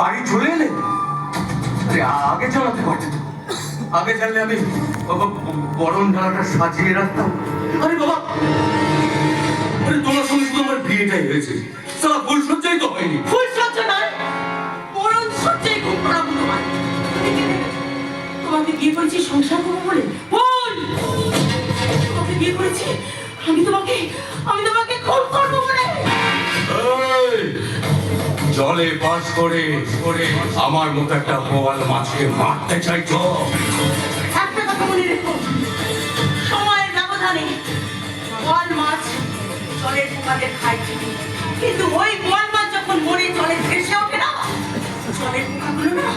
বাড়ি চলে এলে? আগে জানাতে পারতে আগে জানলে আমি বরণ ডালাটা সাজিয়ে রাখতাম। আরে বাবা! আরে, তোমার সঙ্গে শুধু আমার বিয়েটাই হয়েছে। সারা ফুল সজ্জাই তো হয়নি। ফুল সহ্য নয় মরণ সহ্যই খুব করাবো তোমার। তোমাকে বিয়ে করেছি সংসার করব বলে? ভুল! তোমাকে বিয়ে করেছি, আমি তোমাকে আমি তোমাকে জলে বাস করে আমার মতো একটা বোয়াল মাছকে মারতে চাইছো? একটা কথা মনে রেখো। সময়ের ব্যবধানে বোয়াল মাছ জলের পোকাদের খায় কিন্তু ওই বোয়াল মাছ যখন মরে জলে ভেসে ওঠে না জলের পোকাগুলো না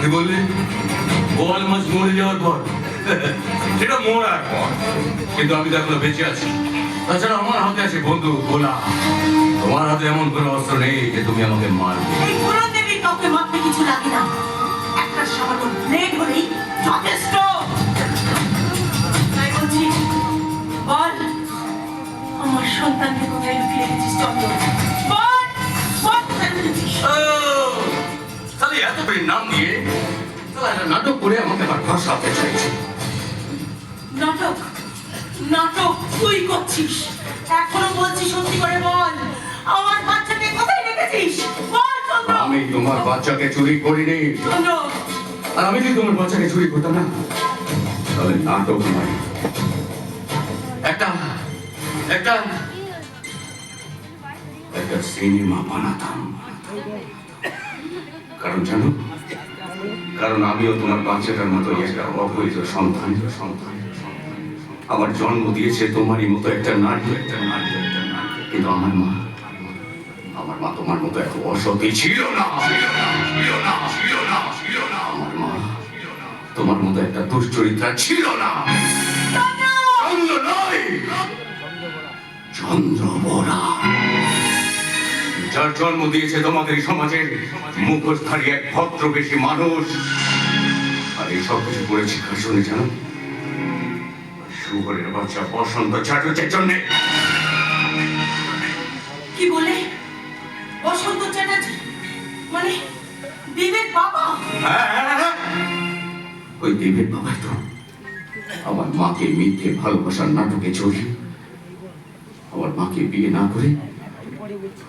কি বললি? বোয়াল মাছ মরে যাওয়ার পর? সেটা মরার পর। কিন্তু আমি তো এখনও বেঁচে আছি। তাছাড়া আমার হাতে আছে বন্ধু গোলা তোমার হাতে এমন কোনো অস্ত্র নেই যে তুমি আমাকে মারবে। এই পুরন দেবীর কাউকে মারতে কিছু লাগে না। একটা সামান্য ব্লেড হলেই যথেষ্ট। তাই বলছি বল আমার সন্তানকে কোথায় লুকিয়ে রেখেছিস চন্দ্র বল বল কোথায় রেখেছিস। তাহলে এত করে নাম দিয়ে তাহলে নাটক করে আমাকে আবার ফাঁসাতে চাইছে। নাটক নাটক তুই করছিস। এখনও বলছি সত্যি করে বল। আমার বাচ্চাকে কোথায় রেখেছিস? বল চন্দ্র। আমি তোমার বাচ্চাকে চুরি করিনি। চন্দ্র। আর আমি যদি তোমার বাচ্চাকে চুরি করতাম না তাহলে নাটক নয়। একটা একটা একটা সিনেমা বানাতাম। কারণ জানো কারণ আমিও তোমার বাচ্চাটার মতো একটা অবৈধ সন্তান সন্তান। আমার জন্ম দিয়েছে তোমারই মতো একটা নারী একটা নারী একটা নারী। কিন্তু আমার মা আমার মা তোমার মতো এত অসতী ছিল না। আমার মা তোমার মতো একটা দুশ্চরিত্রা ছিল না। চন্দ্র নয়। চন্দ্রবরা। যার জন্ম দিয়েছে তোমাদের সমাজের মুখোশধারী এক ভদ্রবেশী মানুষ। আর এই সব কিছু করেছি কার জন্য জানো? শুভরের বাচ্চা বসন্ত চ্যাটার্যের জন্যে। কি বলে? বসন্ত চ্যাটার্জি। মানে দেবের বাবা। ওই দেবের বাবা তো আমার মাকে মিথ্যে ভালোবাসার নাটকে জড়িয়ে আমার মাকে বিয়ে না করে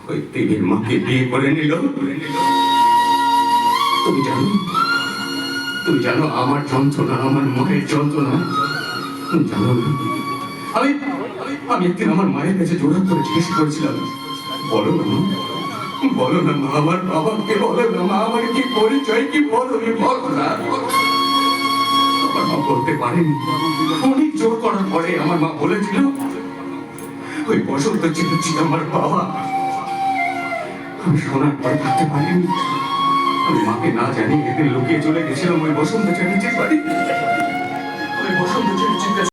ওই দেবের মাকে বিয়ে করে নিল। তুমি জানো? তুমি জানো আমার যন্ত্রণা, আমার মায়ের যন্ত্রণা? জানো আমি, আমি- একদিন আমার মায়ের কাছে জোড়া করে জিজ্ঞেস করেছিলাম, বলো না বলো না মা? আমার বাবাকে বলো না মা? আমার কি পরিচয়, কি বলো? বলো না আমার মা বলতে পারেনি। অনেক জোর করার পরে আমার মা বলেছিল, ওই বসন্ত ছিল আমার বাবা। আমি শোনার পরে থাকতে পারিনি। আমি মাকে না জানি একদিন লুকিয়ে চলে গেছিলাম ওই বসন্ত চ্যাটার্জির বাড়ি ওই বসন্ত চ্যাটার্জির